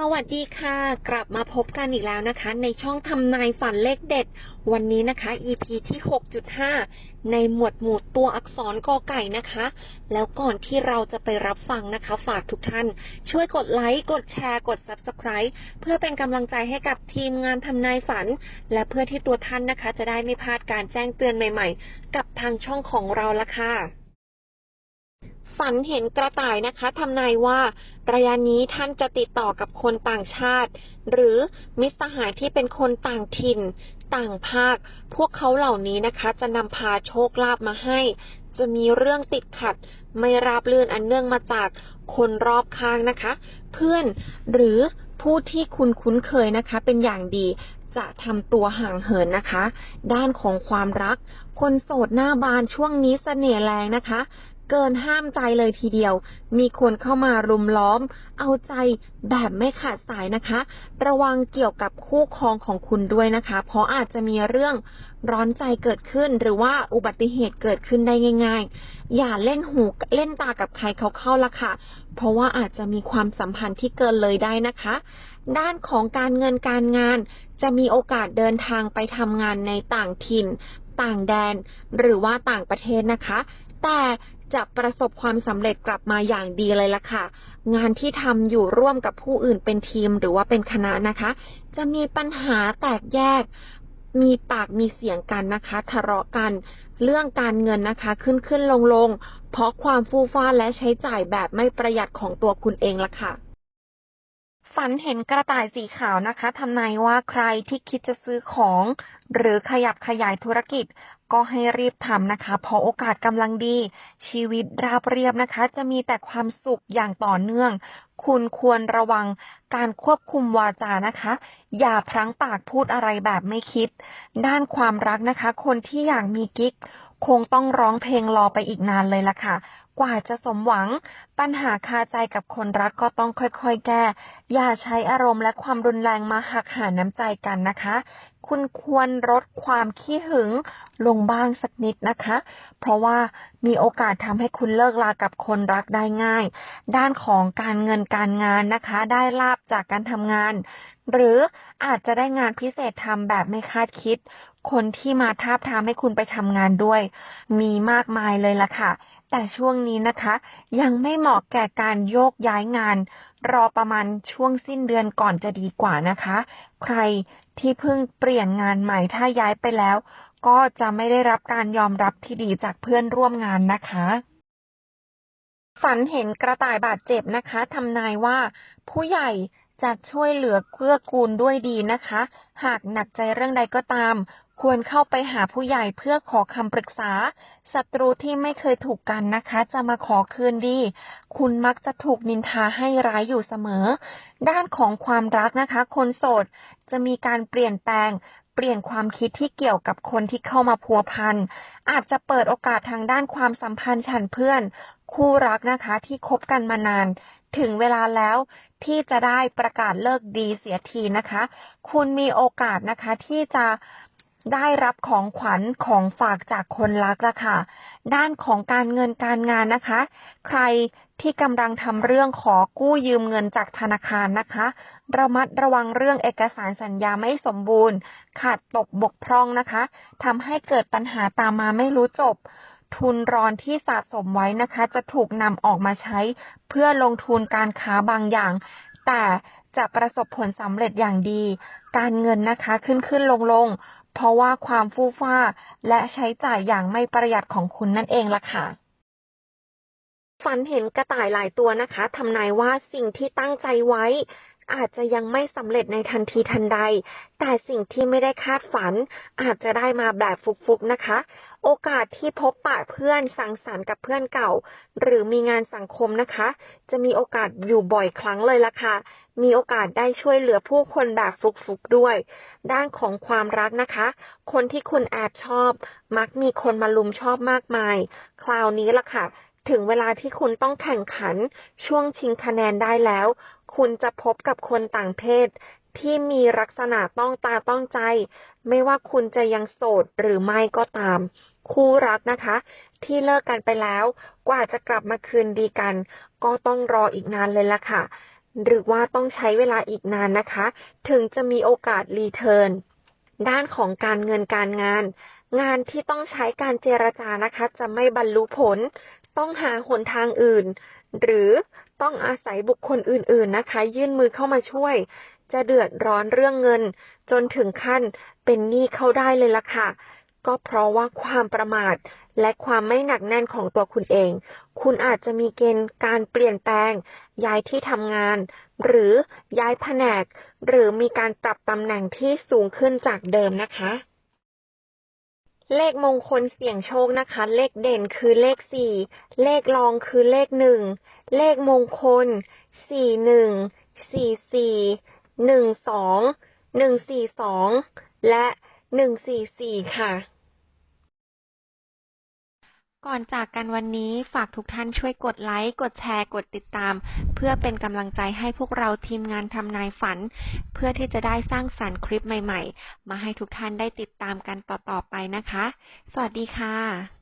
สวัสดีค่ะ กลับมาพบกันอีกแล้วนะคะ ในช่องทำนายฝันเลขเด็ด วันนี้นะคะ EP ที่ 6.5 ในหมวดหมู่ตัวอักษรกอไก่นะคะ แล้วก่อนที่เราจะไปรับฟังนะคะ ฝากทุกท่าน ช่วยกดไลค์ กดแชร์ กด Subscribe เพื่อเป็นกำลังใจให้กับทีมงานทำนายฝัน และเพื่อที่ตัวท่านนะคะ จะได้ไม่พลาดการแจ้งเตือนใหม่ ๆ กับทางช่องของเราละค่ะ ฝันเห็นกระต่ายนะคะทำนายว่าระยะนี้ท่านจะติดต่อกับคนต่างชาติ หรือมิตรสหายที่เป็นคนต่างถิ่น ต่างภาค พวกเขาเหล่านี้นะคะ จะนำพาโชคลาภมาให้ จะมีเรื่องติดขัด ไม่ราบรื่นอันเนื่องมาจากคนรอบข้างนะคะ เพื่อนหรือผู้ที่คุณคุ้นเคยนะคะ เป็นอย่างดีจะทำตัวห่างเหินนะคะ ด้านของความรัก คนโสดหน้าบานช่วงนี้เสน่ห์แรงนะคะ เกินห้ามใจเลยทีเดียว มีคนเข้ามารุมล้อม เอาใจแบบไม่ขาดสายนะคะ ระวังเกี่ยวกับคู่ครองของคุณด้วยนะคะ เพราะอาจจะมีเรื่องร้อนใจเกิดขึ้น หรือว่าอุบัติเหตุเกิดขึ้นได้ง่าย ๆ อย่าเล่นหูเล่นตากับใครเขาเข้าละค่ะ เพราะว่าอาจจะมีความสัมพันธ์ที่เกินเลยได้นะคะ ด้านของการเงินการงาน จะมีโอกาสเดินทางไปทำงานในต่างถิ่นต่างแดนหรือว่าต่างประเทศนะคะ แต่จะประสบความสำเร็จกลับมาอย่างดีเลยล่ะค่ะ งานที่ทำอยู่ร่วมกับผู้อื่นเป็นทีมหรือว่าเป็นคณะนะคะ จะมีปัญหาแตกแยก มีปากมีเสียงกันนะคะทะเลาะกัน เรื่องการเงินนะคะ ขึ้นขึ้นลงลงเพราะความฟู่ฟ้าและใช้จ่ายแบบไม่ประหยัดของตัวคุณเองล่ะค่ะ ฝันเห็นกระต่ายสีขาวนะคะทำนายว่าใครที่คิดจะซื้อของ หรือขยับขยายธุรกิจ ก็ให้รีบทำนะคะ เพราะโอกาสกำลังดี ชีวิตราบเรียบนะคะ จะมีแต่ความสุขอย่างต่อเนื่อง คุณควรระวังการควบคุมวาจานะคะ อย่าพลั้งปากพูดอะไรแบบไม่คิด ด้านความรักนะคะ คนที่อยากมีกิ๊ก คงต้องร้องเพลงรอไปอีกนานเลยล่ะค่ะ กว่าจะสมหวัง ปัญหาคาใจกับคนรักก็ต้องค่อยๆ แก้ อย่าใช้อารมณ์และความรุนแรงมาหักหาน้ำใจกันนะคะ คุณควรลดความขี้หึงลงบ้างสักนิดนะคะ เพราะว่ามีโอกาสทำให้คุณเลิกลากับคนรักได้ง่าย ด้านของการเงินการงานนะคะ ได้ลาบจากการทำงาน หรืออาจจะได้งานพิเศษทำแบบไม่คาดคิด คนที่มาทาบทามให้คุณไปทำงานด้วย มีมากมายเลยล่ะค่ะ แต่ช่วงนี้นะคะ ยังไม่เหมาะแก่การโยกย้ายงาน รอประมาณช่วงสิ้นเดือนก่อนจะดีกว่านะคะ ใครที่เพิ่งเปลี่ยนงานใหม่ถ้าย้ายไปแล้ว ก็จะไม่ได้รับการยอมรับที่ดีจากเพื่อนร่วมงานนะคะ ฝันเห็นกระต่ายบาดเจ็บนะคะทำนายว่าผู้ใหญ่ จะช่วยเหลือเกื้อกูลด้วยดีนะคะ หากหนักใจเรื่องใดก็ตาม ควรเข้าไปหาผู้ใหญ่เพื่อขอคำปรึกษา ศัตรูที่ไม่เคยถูกกันนะคะ จะมาขอคืนดี คุณมักจะถูกนินทาให้ร้ายอยู่เสมอ ด้านของความรักนะคะ คนโสดจะมีการเปลี่ยนแปลงเปลี่ยนความคิดที่เกี่ยวกับคนที่เข้ามาพัวพัน อาจจะเปิดโอกาสทางด้านความสัมพันธ์ฉันเพื่อน คู่รักนะคะที่คบกันมานาน ถึงเวลาแล้ว ที่จะได้ประกาศเลิกดีเสียทีนะคะ คุณมีโอกาสนะคะที่จะได้รับของขวัญของฝากจากคนรักละค่ะ ด้านของการเงินการงานนะคะ ใครที่กำลังทำเรื่องขอกู้ยืมเงินจากธนาคารนะคะ ระมัดระวังเรื่องเอกสารสัญญาไม่สมบูรณ์ ขาดตกบกพร่องนะคะทำให้เกิดปัญหาตามมาไม่รู้จบ ทุนรอนที่สะสมไว้นะคะ จะถูกนำออกมาใช้เพื่อลงทุนการค้าบางอย่าง แต่จะประสบผลสำเร็จอย่างดี การเงินนะคะขึ้นขึ้นลงลงเพราะว่าความฟู่ฟ้าและใช้จ่ายอย่างไม่ประหยัดของคุณนั่นเองล่ะค่ะฝันเห็นกระต่ายหลายตัวนะคะทำนายว่าสิ่งที่ตั้งใจไว้ อาจจะยังไม่สำเร็จในทันทีทันใด แต่สิ่งที่ไม่ได้คาดฝัน อาจจะได้มาแบบฟุกๆนะคะ โอกาสที่พบปะเพื่อนสังสรรค์กับเพื่อนเก่า หรือมีงานสังคมนะคะ จะมีโอกาสอยู่บ่อยครั้งเลยล่ะค่ะ มีโอกาสได้ช่วยเหลือผู้คนแบบฟุกๆด้วย ด้านของความรักนะคะ คนที่คุณแอบชอบ มักมีคนมาลุมชอบมากมาย คราวนี้ล่ะค่ะ ถึงเวลาที่คุณต้องแข่งขันช่วงชิงคะแนนได้แล้ว คุณจะพบกับคนต่างเพศ ที่มีลักษณะต้องตาต้องใจ ไม่ว่าคุณจะยังโสดหรือไม่ก็ตาม คู่รักนะคะ ที่เลิกกันไปแล้ว กว่าจะกลับมาคืนดีกัน ก็ต้องรออีกนานเลยล่ะค่ะ หรือว่าต้องใช้เวลาอีกนานนะคะ ถึงจะมีโอกาสรีเทิร์นด้านของการเงินการงาน งานที่ต้องใช้การเจรจานะคะ จะไม่บรรลุผล ต้องหาหนทางอื่น หรือต้องอาศัยบุคคลอื่นๆนะคะ ยื่นมือเข้ามาช่วย จะเดือดร้อนเรื่องเงิน จนถึงขั้นเป็นหนี้เข้าได้เลยล่ะค่ะ ก็เพราะว่าความประมาทและความไม่หนักแน่นของตัวคุณเอง คุณอาจจะมีเกณฑ์การเปลี่ยนแปลง ย้ายที่ทำงาน หรือย้ายแผนก หรือมีการปรับตำแหน่งที่สูงขึ้นจากเดิมนะคะ เลขมงคลเสี่ยงโชคนะคะ เลขเด่นคือเลขสี่ เลขรองคือเลขหนึ่ง เลขมงคลสี่หนึ่ง สี่สี่ หนึ่งสอง หนึ่งสี่สอง และหนึ่งสี่สี่ค่ะ ก่อนจากกันวันนี้ฝากทุกท่านช่วยกดไลค์ กดแชร์ กดติดตาม เพื่อเป็นกำลังใจให้พวกเราทีมงานทำนายฝัน เพื่อที่จะได้สร้างสรรค์คลิปใหม่ ๆ มาให้ทุกท่านได้ติดตามกันต่อๆไปนะคะ สวัสดีค่ะ